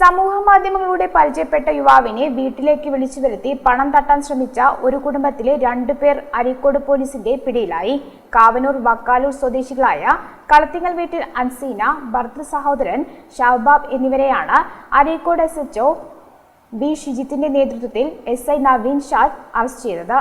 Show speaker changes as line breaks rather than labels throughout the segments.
സമൂഹ മാധ്യമങ്ങളിലൂടെ പരിചയപ്പെട്ട യുവാവിനെ വീട്ടിലേക്ക് വിളിച്ചു വരുത്തി പണം തട്ടാൻ ശ്രമിച്ച ഒരു കുടുംബത്തിലെ രണ്ടുപേർ അരീക്കോട് പോലീസിന്റെ പിടിയിലായി. കാവനൂർ വക്കാലൂർ സ്വദേശികളായ കളത്തിങ്ങൽ വീട്ടിൽ അൻസീന ഭർത്തൃ സഹോദരൻ ഷഹബാബ് എന്നിവരെയാണ് Areekode S H O B ഷിജിത്തിന്റെ നേതൃത്വത്തിൽ S I Naveen Shad arrest ചെയ്തത്.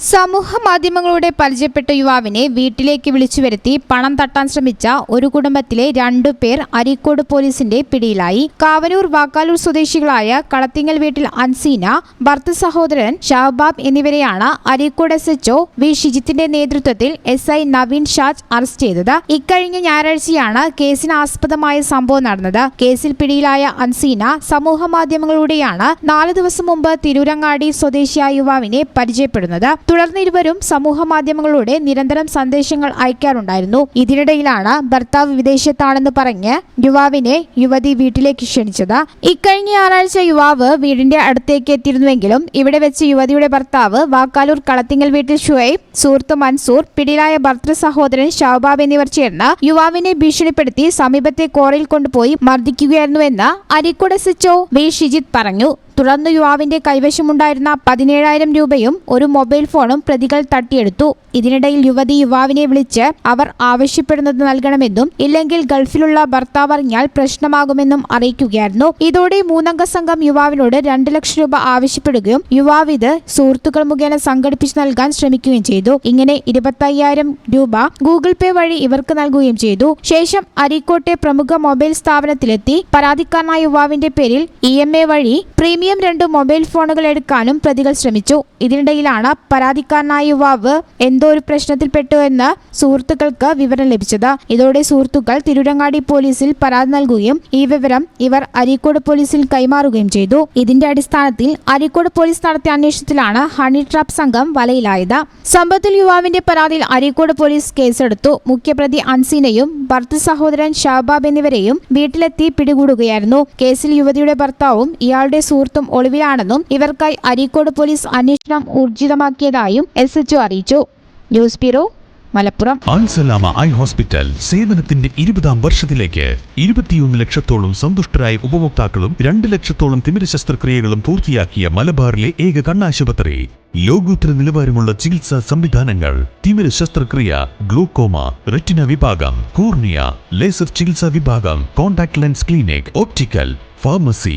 സമൂഹ മാധ്യമങ്ങളുടെ പരിചയപ്പെട്ട യുവാവിനെ വീട്ടിലേക്ക് വിളിച്ചു വരുത്തി പണം തട്ടാൻ ശ്രമിച്ച ഒരു കുടുംബത്തിലെ രണ്ടു പേർ അരീക്കോട് പോലീസിന്റെ പിടിയിലായി. കാവനൂർ വാക്കാലൂർ സ്വദേശികളായ കളത്തിങ്ങൽ വീട്ടിൽ അൻസീന ഭർത്ത സഹോദരൻ ഷഹബാബ് എന്നിവരെയാണ് Areekode S H O V ഷിജിത്തിന്റെ നേതൃത്വത്തിൽ S I Naveen Shaj arrest ചെയ്തത്. ഇക്കഴിഞ്ഞ ഞായറാഴ്ചയാണ് കേസിന് ആസ്പദമായ സംഭവം നടന്നത്. കേസിൽ പിടിയിലായ അൻസീന സമൂഹ മാധ്യമങ്ങളിലൂടെയാണ് നാല് ദിവസം മുമ്പ് തിരൂരങ്ങാടി സ്വദേശിയായ യുവാവിനെ പരിചയപ്പെടുന്നത്. തുടർന്ന് ഇരുവരും സമൂഹ മാധ്യമങ്ങളിലൂടെ നിരന്തരം സന്ദേശങ്ങൾ അയക്കാറുണ്ടായിരുന്നു. ഇതിനിടയിലാണ് ഭർത്താവ് വിദേശത്താണെന്ന് പറഞ്ഞ് യുവാവിനെ യുവതി വീട്ടിലേക്ക് ക്ഷണിച്ചത്. ഇക്കഴിഞ്ഞ ഞായറാഴ്ച യുവാവ് വീടിന്റെ അടുത്തേക്ക് എത്തിയിരുന്നുവെങ്കിലും ഇവിടെ വെച്ച് യുവതിയുടെ ഭർത്താവ് വാക്കാലൂർ കളത്തിങ്ങൽ വീട്ടിൽ ഷുഹൈബ് സുഹൃത്ത് മൻസൂർ പിടിയിലായ ഭർത്തൃ സഹോദരൻ ഷഹബാബ് എന്നിവർ ചേർന്ന് യുവാവിനെ ഭീഷണിപ്പെടുത്തി സമീപത്തെ കോറയിൽ കൊണ്ടുപോയി മർദ്ദിക്കുകയായിരുന്നുവെന്ന് അരിക്കുട സിച്ചോ വി ഷിജിത് പറഞ്ഞു. തുടർന്ന് യുവാവിന്റെ കൈവശമുണ്ടായിരുന്ന പതിനേഴായിരം രൂപയും ഒരു മൊബൈൽ ഫോണും പ്രതികൾ തട്ടിയെടുത്തു. ഇതിനിടയിൽ യുവതി യുവാവിനെ വിളിച്ച് അവർ ആവശ്യപ്പെടുന്നത് നൽകണമെന്നും ഇല്ലെങ്കിൽ ഗൾഫിലുള്ള ഭർത്താവ് അറിഞ്ഞാൽ പ്രശ്നമാകുമെന്നും അറിയിക്കുകയായിരുന്നു. ഇതോടെ മൂന്നംഗ സംഘം യുവാവിനോട് രണ്ട് ലക്ഷം രൂപ ആവശ്യപ്പെടുകയും യുവാവ് ഇത് സുഹൃത്തുക്കൾ മുഖേന സംഘടിപ്പിച്ച് നൽകാൻ ശ്രമിക്കുകയും ചെയ്തു. ഇങ്ങനെ ഇരുപത്തയ്യായിരം രൂപ ഗൂഗിൾ പേ വഴി ഇവർക്ക് നൽകുകയും ചെയ്തു. ശേഷം അരീക്കോട്ടെ പ്രമുഖ മൊബൈൽ സ്ഥാപനത്തിലെത്തി. പരാതിക്കാരനായ യുവാവിന്റെ പേരിൽ ഇ വഴി പ്രീമിയം രണ്ട് മൊബൈൽ ഫോണുകൾ എടുക്കാനും പ്രതികൾ ശ്രമിച്ചു. ഇതിനിടയിലാണ് പരാതിക്കാരനായ യുവാവ് എന്തോ ഒരു പ്രശ്നത്തിൽപ്പെട്ടു എന്ന് സുഹൃത്തുക്കൾക്ക് വിവരം ലഭിച്ചത്. ഇതോടെ സുഹൃത്തുക്കൾ തിരുരങ്ങാടി പോലീസിൽ പരാതി നൽകുകയും ഈ വിവരം ഇവർ അരീക്കോട് പോലീസിൽ കൈമാറുകയും ചെയ്തു. ഇതിന്റെ അടിസ്ഥാനത്തിൽ അരീക്കോട് പോലീസ് നടത്തിയ അന്വേഷണത്തിലാണ് ഹണി ട്രാപ്പ് സംഘം വലയിലായത്. സംഭവത്തിൽ യുവാവിന്റെ പരാതിയിൽ അരീക്കോട് പോലീസ് കേസെടുത്തു. മുഖ്യപ്രതി അൻസീനയും ഭർത്ത സഹോദരൻ ഷാബാബ് എന്നിവരെയും വീട്ടിലെത്തി പിടികൂടുകയായിരുന്നു. കേസിൽ യുവതിയുടെ ഭർത്താവും ഇയാളുടെ സുഹൃത്തും ഒളിവിലാണെന്നും ഇവർക്കായി അരീക്കോട് പോലീസ് അന്വേഷണം ഊർജിതമാക്കിയതായും എസ് എച്ച്ഒ അറിയിച്ചു. News bureau Malappuram.
Eye hospital സേവനത്തിന്റെ ഇരുപതാം വർഷത്തിലേക്ക് ഇരുപത്തിയൊന്ന് ലക്ഷത്തോളം സന്തുഷ്ടരായ ഉപഭോക്താക്കളും രണ്ട് ലക്ഷത്തോളം തിമിര ശസ്ത്രക്രിയകളും പൂർത്തിയാക്കിയ മലബാറിലെ ഏക കണ്ണാശുപത്രി. ലോകോത്തര നിലവാരമുള്ള ചികിത്സാ സംവിധാനങ്ങൾ. തിമിര ശസ്ത്രക്രിയ ഗ്ലൂക്കോമ റെറ്റിന വിഭാഗം കോർണിയ ലേസർ ചികിത്സാ വിഭാഗം contact lens clinic optical pharmacy